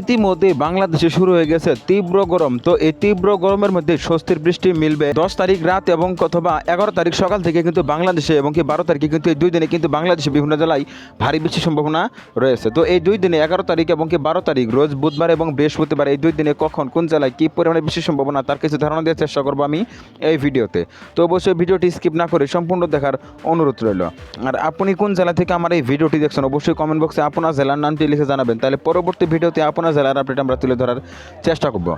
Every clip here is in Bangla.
ইতিমধ্যে বাংলাদেশে শুরু হয়ে গেছে তীব্র গরম। তো এই তীব্র গরমের মধ্যে স্বস্তির বৃষ্টি মিলবে। দশ তারিখ রাত এবং অথবা এগারো তারিখ সকাল থেকে কিন্তু বাংলাদেশে এবং কি বারো তারিখে কিন্তু এই দুই দিনে কিন্তু বাংলাদেশে বিভিন্ন জেলায় ভারী বৃষ্টির সম্ভাবনা রয়েছে। তো এই দুই দিনে এগারো তারিখ এবং কি বারো তারিখ, রোজ বুধবার এবং বৃহস্পতিবার এই দুই দিনে কখন, কোন জেলায় কী পরিমাণে বৃষ্টির সম্ভাবনা, তার কিছু ধারণা দেওয়ার চেষ্টা করব আমি এই ভিডিওতে। তো অবশ্যই ভিডিওটি স্কিপ না করে সম্পূর্ণ দেখার অনুরোধ রইল। আর আপনি কোন জেলা থেকে আমার এই ভিডিওটি দেখছেন, অবশ্যই কমেন্ট বক্সে আপনার জেলার নামটি লিখে জানাবেন। তাহলে পরবর্তী ভিডিওতে আপনার জেলার আপডেট আমরা তুলে ধরার চেষ্টা করব।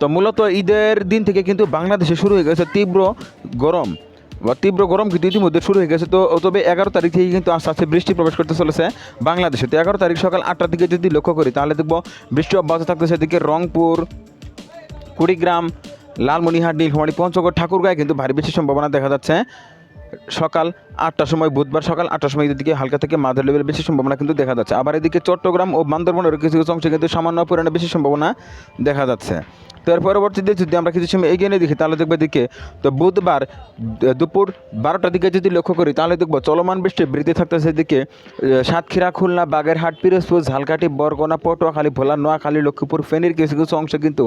তো মূলত ঈদের দিন থেকে কিন্তু বাংলাদেশে শুরু হয়ে গেছে তীব্র গরম। বা তীব্র গরম কিন্তু ইতিমধ্যে শুরু হয়ে গেছে। তো তবে এগারো তারিখ থেকে কিন্তু আস্তে আস্তে বৃষ্টি প্রবেশ করতে চলেছে বাংলাদেশে। তো এগারো তারিখ সকাল আটটার দিকে যদি লক্ষ্য করি, তাহলে দেখব বৃষ্টি অব্যাহত থাকতেছে এদিকে রংপুর, কুড়িগ্রাম, লালমনিহাট, নীলফামারী, পঞ্চগড়, ঠাকুরগাঁয়ে কিন্তু ভারী বৃষ্টির সম্ভাবনা দেখা যাচ্ছে। সকাল আটটার সময়, বুধবার সকাল আটটার সময় এদিকে হালকা থেকে মাঝারি লেভেল বেশি সম্ভাবনা কিন্তু দেখা যাচ্ছে। আবার এদিকে চট্টগ্রাম ও বান্দরবনের কিছু কিছু অংশে কিন্তু সামান্য পরিমাণে বেশি সম্ভাবনা দেখা যাচ্ছে। তো এর পরবর্তীতে যদি আমরা কিছু সময় এগিয়ে নিয়ে দেখি তাহলে দেখব দিকে তো বুধবার দুপুর বারোটার দিকে যদি লক্ষ্য করি তাহলে দেখব চলমান বৃষ্টি বৃদ্ধি থাকতেছে আহ, সাতক্ষীরা খুলনা বাগেরহাট পিরোজপুর ঝালকাঠি বরগোনা পটুয়াখালী ভোলা নোয়াখালী লক্ষ্মীপুর ফেনীর কিছু কিছু অংশ কিন্তু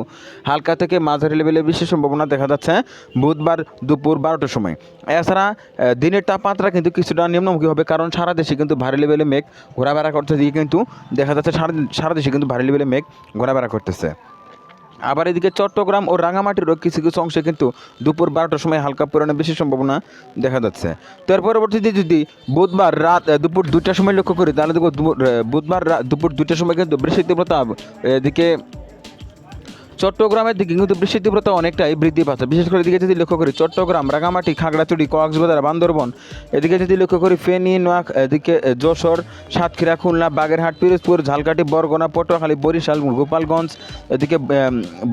হালকা থেকে মাঝারি লেভেলে বৃষ্টির সম্ভাবনা দেখা যাচ্ছে বুধবার দুপুর বারোটার সময়। এছাড়া দিনের তাপমাত্রা কিন্তু কিছুটা নিম্নমুখী হবে কারণ সারা দেশে কিন্তু ভারী লেভেলে মেঘ ঘোরাফেরা করতে দিয়ে কিন্তু দেখা যাচ্ছে সারা সারা দেশে কিন্তু ভারী লেভেলে মেঘ ঘোরাফেরা করতেছে। আবার এদিকে চট্টগ্রাম ও রাঙামাটিরও কিছু কিছু অংশে কিন্তু দুপুর বারোটার সময় হালকা পরিমাণে বেশি সম্ভাবনা দেখা যাচ্ছে। তো এর পরবর্তীতে যদি বুধবার রাত দুপুর দুইটার সময় লক্ষ্য করি তাহলে দুপুর, বুধবার দুপুর দুইটার সময় কিন্তু বৃষ্টির তীব্রতা এদিকে চট্টগ্রামের দিকে কিন্তু বৃষ্টির তীব্রতা অনেকটাই বৃদ্ধি পাচ্ছে। বিশেষ করে এদিকে যদি লক্ষ্য করি, চট্টগ্রাম রাঙামাটি খাগড়াছড়ি, কক্সবাজার, বান্দরবন, এদিকে যদি লক্ষ্য করি, ফেনী, নোয়াখ, এদিকে যশোর, সাতক্ষীরা, খুলনা, বাগেরহাট, পিরোজপুর, ঝালকাঠি, বরগোনা, পটুয়াখালী, বরিশাল, গোপালগঞ্জ, এদিকে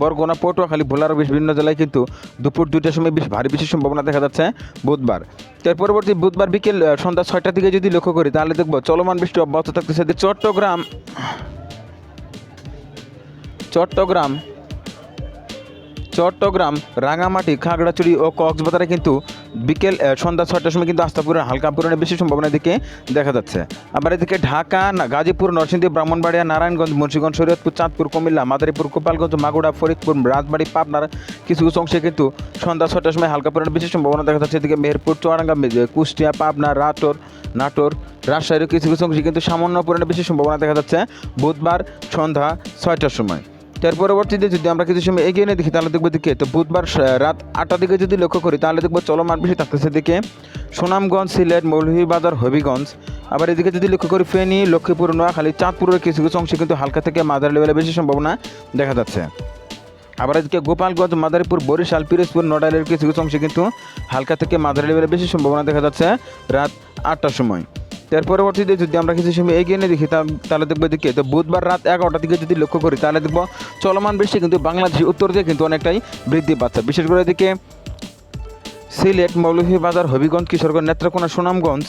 বরগোনা, পটুয়াখালী ভোলার বিভিন্ন জেলায় কিন্তু দুপুর দুইটার সময় বেশ ভারী বৃষ্টির সম্ভাবনা দেখা যাচ্ছে বুধবার। তার পরবর্তী বুধবার বিকেল সন্ধ্যা ছয়টার দিকে যদি লক্ষ্য করি, তাহলে দেখব চলমান বৃষ্টি অব্যাহত থাকতেছে। চট্টগ্রাম চট্টগ্রাম চট্টগ্রাম, রাঙামাটি, খাগড়াছড়ি ও কক্সবাজারে কিন্তু বিকেল সন্ধ্যা ছয়টার সময় কিন্তু আস্তাপুরের হালকা পরিমাণে বেশি সম্ভাবনা দিকে দেখা যাচ্ছে। আবার এদিকে ঢাকা গাজীপুর, নরসিংদী, ব্রাহ্মণবাড়িয়া, নারায়ণগঞ্জ, মুন্সিগঞ্জ, শরীয়তপুর, চাঁদপুর, কুমিল্লা, মাদারীপুর, গোপালগঞ্জ মাগুড়া ফরিদপুর, রাজবাড়ী, পাবনার কিছু কিছু অংশে কিন্তু সন্ধ্যা ছয়টার সময় হালকা পরিমাণে বেশি সম্ভাবনা দেখা যাচ্ছে। এদিকে মেহেরপুর, চুয়াডাঙ্গা কুষ্টিয়া, পাবনা, রাটোর, নাটোর রাজশাহীর কিছু কিছু অংশে কিন্তু সামান্য পরিমাণে বেশি সম্ভাবনা দেখা যাচ্ছে বুধবার সন্ধ্যা ছয়টার সময়। তার পরবর্তীতে যদি আমরা কিছু সময় এগিয়ে নিয়ে দেখি, তাহলে দেখব দিকে তো বুধবার রাত আটটার দিকে যদি লক্ষ্য করি, তাহলে দেখব চলমান বেশি থাকতেছে দিকে সুনামগঞ্জ, সিলেট, মৌলভীবাজার, হবিগঞ্জ। আবার এদিকে যদি লক্ষ্য করি, ফেনী, লক্ষ্মীপুর, নোয়াখালী, চাঁদপুরের কিছু কিছু অংশে কিন্তু হালকা থেকে মাঝারি লেভেলে বেশি সম্ভাবনা দেখা যাচ্ছে। আবার এদিকে গোপালগঞ্জ, মাদারীপুর, বরিশাল, পিরোজপুর, নড়াইলের কিছু কিছু অংশে কিন্তু হালকা থেকে মাঝারি লেভেলে বেশি সম্ভাবনা দেখা যাচ্ছে রাত আটটার সময়। তার পরবর্তীতে যদি আমরা কিছু সময় এগিয়ে নিয়ে দেখি তাহলে দেখব এদিকে তো বুধবার রাত এগারোটার দিকে যদি লক্ষ্য করি, তাহলে দেখব চলমান বৃষ্টি কিন্তু বাংলাদেশের উত্তর দিয়ে কিন্তু অনেকটাই বৃদ্ধি পাচ্ছে। বিশেষ করে এদিকে সিলেট, মৌলভীবাজার, হবিগঞ্জ, কিশোরগঞ্জ, নেত্রকোনা, সুনামগঞ্জ,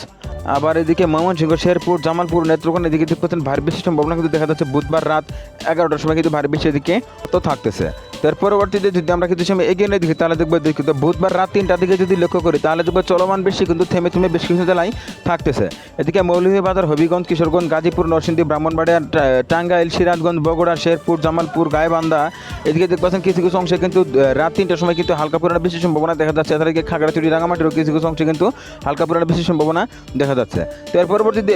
আবার এদিকে ময়মনসিংহ, শেরপুর, জামালপুর, নেত্রকোনা, এদিকে দেখতে ভারী বৃষ্টির সম্ভাবনা কিন্তু দেখা যাচ্ছে বুধবার রাত এগারোটার সময় কিন্তু ভারী বৃষ্টি এদিকে তো থাকতেছে। তার পরবর্তীতে যদি আমরা কিছু সময় এগিয়ে নিয়ে দেখি, তাহলে দেখব দেখি তো বুধবার রাত তিনটার দিকে যদি লক্ষ্য করি, তাহলে দেখব চলমান বেশি কিন্তু থেমে থেমে বেশ কিছু জেলায় থাকতেছে। এদিকে মৌলভীবাজার, হবিগঞ্জ, কিশোরগঞ্জ, গাজীপুর, নরসিংদী, ব্রাহ্মণবাড়িয়া টাঙ্গাইল, সিরাজগঞ্জ, বগুড়া, শেরপুর, জামালপুর, গাইবান্ধা, এদিকে দেখবেন কিছু কিছু অংশে কিন্তু রাত তিনটার সময় কিন্তু হালকা পরিমাণে বেশি সম্ভাবনা দেখা যাচ্ছে। এছাড়া এদিকে খাগড়াছড়ি রাঙামাটিরও কিছু কিছু অংশে কিন্তু হালকা পরিমাণে বেশি সম্ভাবনা দেখা যাচ্ছে। তো এর পরবর্তীতে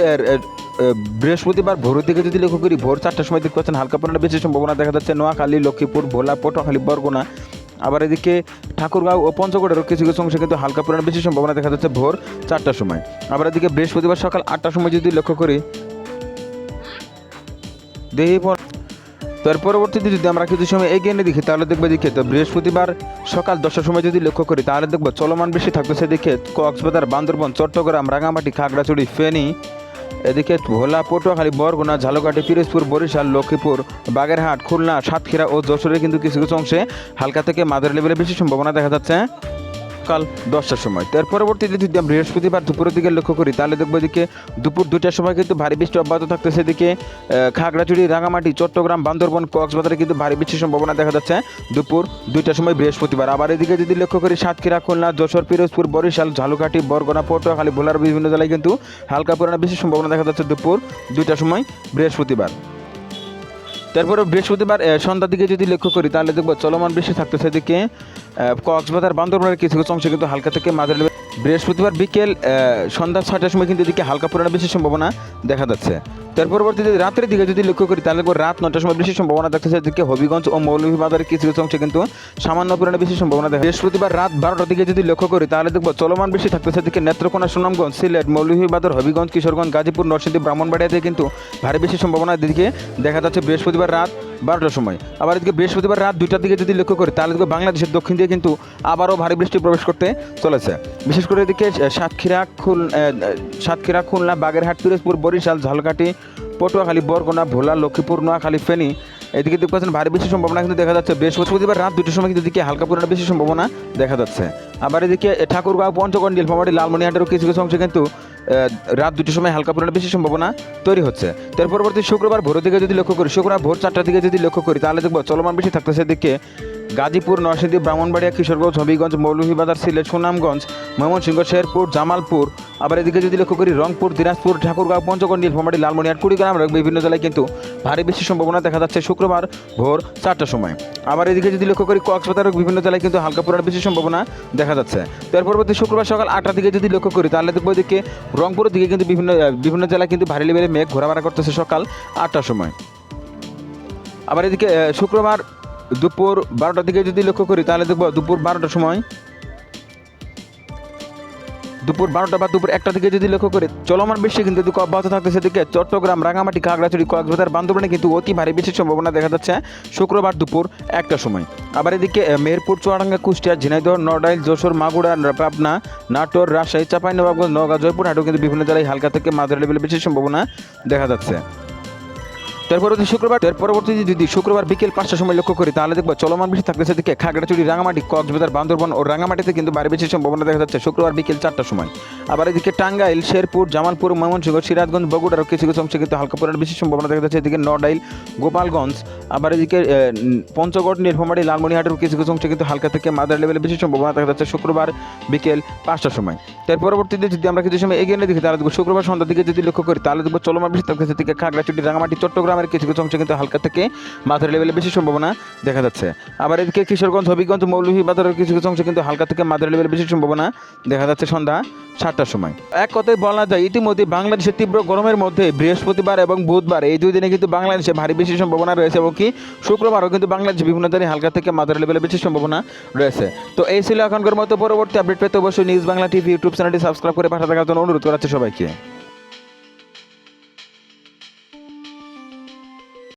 বৃহস্পতিবার ভোরের দিকে যদি লক্ষ্য করি, ভোর চারটার সময় দেখতে পাচ্ছেন হালকা পরিমাণে বেশি সম্ভাবনা দেখা যাচ্ছে। নোয়াখালী, লক্ষ্মীপুর ভোলা পটুয়াখালী, বরগুনা। আবার এদিকে ঠাকুরগাঁও ও পঞ্চগড়েরও কিছু কিছু অংশে কিন্তু হালকা পরিমাণে বেশি সম্ভাবনা দেখা যাচ্ছে ভোর চারটার সময়। আবার এদিকে বৃহস্পতিবার সকাল আটটার সময় যদি লক্ষ্য করি পর তার পরবর্তীতে যদি আমরা কিছু সময় এগিয়ে নিয়ে দেখি, তাহলে দেখব দেখে তো বৃহস্পতিবার সকাল দশটার সময় যদি লক্ষ্য করি, তাহলে দেখব চলমান বেশি থাকবে সেদিকে কক্সবাজার, বান্দরবন, চট্টগ্রাম রাঙামাটি খাগড়াছড়ি, ফেনী এদিকে ভোলা, পটুয়াখালী, বরগুনা, ঝালকাঠি পিরোজপুর বরিশাল, লক্ষ্মীপুর, বাগেরহাট, খুলনা, সাতক্ষীরা ও যশোরে কিন্তু কিছু কিছু অংশে হালকা থেকে মাদার লেভেলে বেশি সম্ভাবনা দেখা যাচ্ছে। সকাল দশটার সময়। তার পরবর্তীতে যদি আমরা বৃহস্পতিবার দুপুরের দিকে লক্ষ্য করি তাহলে দেখব এদিকে দুপুর দুটার সময় কিন্তু ভারী বৃষ্টি অব্যাহত থাকতেছে। এদিকে আহ, খাগড়াছড়ি রাঙামাটি চট্টগ্রাম বান্দরবন কক্সবাজারে কিন্তু ভারী বৃষ্টির সম্ভাবনা দেখা যাচ্ছে দুপুর দুইটার সময় বৃহস্পতিবার। আবার এদিকে যদি লক্ষ্য করি সাতক্ষীরা খুলনা যশোর পিরোজপুর বরিশাল ঝালুকাঠি বরগনা পটুয়াখালী ভোলার বিভিন্ন জেলায় কিন্তু হালকা পরিমাণে বেশি সম্ভাবনা দেখা যাচ্ছে দুপুর দুইটার সময় বৃহস্পতিবার। তারপরে বৃহস্পতিবার সন্ধ্যার দিকে যদি লক্ষ্য করি, তাহলে দেখব চলমান বৃষ্টি থাকতেছে এদিকে কক্সবাজার, বান্দরবানের কিছু কিছু অংশ কিন্তু হালকা থেকে মাঝারি বৃহস্পতিবার বিকেল সন্ধ্যা ছয়টার সময় কিন্তু এদিকে হালকা পরিমাণে বেশি সম্ভাবনা দেখা যাচ্ছে। তার পরবর্তীতে রাতের দিকে যদি লক্ষ্য করি, তাহলে রাত নটার সময় বেশি সম্ভাবনা দেখা যাচ্ছে এদিকে হবিগঞ্জ ও মৌলভীবাজারের কিছু কিছু অংশে কিন্তু সামান্য পরিমাণে বেশি সম্ভাবনা দেখা বৃহস্পতিবার রাত বারোটার দিকে যদি লক্ষ্য করি, তাহলে দেখব চলমান বৃষ্টি থাকতেছে। এদিকে নেত্রকোনা, সুনামগঞ্জ, সিলেট মৌলভীবাজার হবিগঞ্জ, কিশোরগঞ্জ, গাজীপুর, নরসিংদী ব্রাহ্মণবাড়িয়াতে কিন্তু ভারী বেশি সম্ভাবনা দিকে দেখা যাচ্ছে। বৃহস্পতিবার রাত বারোটার সময়। আবার এদিকে বৃহস্পতিবার রাত দুইটার দিকে যদি লক্ষ্য করি, তাহলে দেখব বাংলাদেশের দক্ষিণ দিয়ে কিন্তু আবারও ভারী বৃষ্টি প্রবেশ করতে চলেছে। বিশেষ করে এদিকে সাতক্ষীরা, খুল সাতক্ষীরা, খুলনা, বাগেরহাট, পিরোজপুর, বরিশাল, ঝালকাঠি, পটুয়াখালী, বরগুনা, ভোলা, লক্ষ্মীপুর, নোয়াখালী, ফেনী এদিকে দেখতে পাচ্ছেন ভারী বৃষ্টির সম্ভাবনা কিন্তু দেখা যাচ্ছে। বৃহস্পতিবার রাত দুটোর সময় কিন্তু এদিকে হালকা পরিমাণে বেশি সম্ভাবনা দেখা যাচ্ছে। আবার এদিকে ঠাকুরগাঁও, পঞ্চগড়, নীলফামারী, লালমনিহাটেরও কিছু কিছু অংশে কিন্তু রাত দুটোর সময় হালকা পরিমাণে বেশি সম্ভাবনা তৈরি হচ্ছে। তার পরবর্তী শুক্রবার ভোরের দিকে যদি লক্ষ্য করি, শুক্রবার ভোর চারটার দিকে যদি লক্ষ্য করি, তাহলে দেখব চলমান বেশি থাকতেছে এদিকে গাজীপুর, নরসিংদী, ব্রাহ্মণবাড়িয়া, কিশোরগঞ্জ, হবিগঞ্জ, মৌলভীবাজার, সিলেট, সুনামগঞ্জ, ময়মনসিংহ, শেরপুর, জামালপুর। আবার এদিকে যদি লক্ষ্য করি, রংপুর, দিনাজপুর, ঠাকুরগাঁও, পঞ্চগড়, নীলফামারী, লালমনিহাট, কুড়িগ্রাম বিভিন্ন জেলায় কিন্তু ভারী বেশি সম্ভাবনা দেখা যাচ্ছে শুক্রবার ভোর চারটার সময়। আবার এদিকে যদি লক্ষ্য করি, কক্সবাজার বিভিন্ন জেলায় কিন্তু হালকা পরিমাণে বেশি সম্ভাবনা দেখা যাচ্ছে। তার পরবর্তী শুক্রবার সকাল আটটার দিকে যদি লক্ষ্য করি, তাহলে দেখব এদিকে রংপুরের দিকে কিন্তু বিভিন্ন বিভিন্ন জেলায় কিন্তু ভারী লেভেলে মেঘ ঘোরাফেরা করতেছে সকাল আটটার সময়। আবার এদিকে শুক্রবার দুপুর বারোটার দিকে যদি লক্ষ্য করি, তাহলে দেখব দুপুর বারোটার সময়। দুপুর বারোটা বা দুপুর একটা দিকে যদি লক্ষ্য করি, চলমান বৃষ্টি কিন্তু অব্যাহত থাকতেছে সেদিকে চট্টগ্রাম, রাঙামাটি, খাগড়াছড়ি, কক্সবাজার, বান্দরবানে কিন্তু অতি ভারী বৃষ্টির সম্ভাবনা দেখা যাচ্ছে শুক্রবার দুপুর একটা সময়। আবার এদিকে মেহেরপুর চুয়াডাঙ্গা, কুষ্টিয়া, ঝিনাইদহ, নড়াইল, যশোর মাগুড়া পাবনা, নাটোর, রাজশাহী, চাঁপাইনবাবগঞ্জ, নওগাঁ, জয়পুরহাটও কিন্তু বিভিন্ন জেলায় হালকা থেকে মাঝারি লেভেলে বৃষ্টির সম্ভাবনা দেখা যাচ্ছে। তার পরবর্তী শুক্রবার এর পরবর্তী যদি শুক্রবার বিকেল পাঁচটার সময় লক্ষ্য করি, তাহলে দেখব চলমান বৃষ্টি থাকলে সেদিকে খাগড়াছড়ি, রাঙামাটি, কক্সবাজার, বান্দরবন ও রাঙামাটিতে কিন্তু বাড়ি বেশি সম্ভাবনা দেখা যাচ্ছে শুক্রবার বিকেল চারটার সময়। আবার এদিকে টাঙ্গাইল, শেরপুর, জামালপুর, ময়মনসিংহ, সিরাজগঞ্জ, বগুড়ার কিছু কিছু অংশে কিন্তু হালকা পরিমাণ বেশি সম্ভাবনা দেখা যাচ্ছে। এদিকে নড়াইল, গোপালগঞ্জ আবার এদিকে পঞ্চগড়, নীলফামারী লালমনিহাটের কিছু কিছু অংশে কিন্তু হালকা থেকে মাদার লেভেলে বেশি সম্ভাবনা দেখা যাচ্ছে শুক্রবার বিকেল পাঁচটার সময়। তার পরবর্তীতে যদি আমরা কিছু সময় এগিয়ে দেখি, তাহলে দেখব শুক্রবার সন্ধ্যার দিকে যদি লক্ষ্য করি, তাহলে দেখব চলমান বৃষ্টি থাকতেছে দিকে খাগড়াছড়ি রাঙামাটি চট্টগ্রামের কিছু কিছু অংশে কিন্তু হালকা থেকে মাথার লেভেলে বেশি সম্ভাবনা দেখা যাচ্ছে। আবার এদিকে কিশোরগঞ্জ, হবিগঞ্জ মৌলভীবাজারের কিছু কিছু অংশে কিন্তু হালকা থেকে মাদার লেভেলে বেশি সম্ভাবনা দেখা যাচ্ছে সন্ধ্যা সাতটার সময়। এক কথায় বলা যায়, ইতিমধ্যে বাংলাদেশের তীব্র গরমের মধ্যে বৃহস্পতিবার এবং বুধবার এই দুই দিনে কিন্তু বাংলাদেশে ভারী বেশি সম্ভাবনা রয়েছে এবং কি? শুক্রবারও কিন্তু বাংলাদেশে বিভিন্ন ধরনের হালকা থেকে মাদার লেভেলে বেশি সম্ভাবনা রয়েছে। তো এই ছিল এখনকার মতো পরবর্তী আপডেট পেতে অবশ্যই নিউজ বাংলা টিভি ইউটিউব চ্যানেলটি সাবস্ক্রাইব করে পাঠাতে জন্য অনুরোধ করাচ্ছে সবাইকে।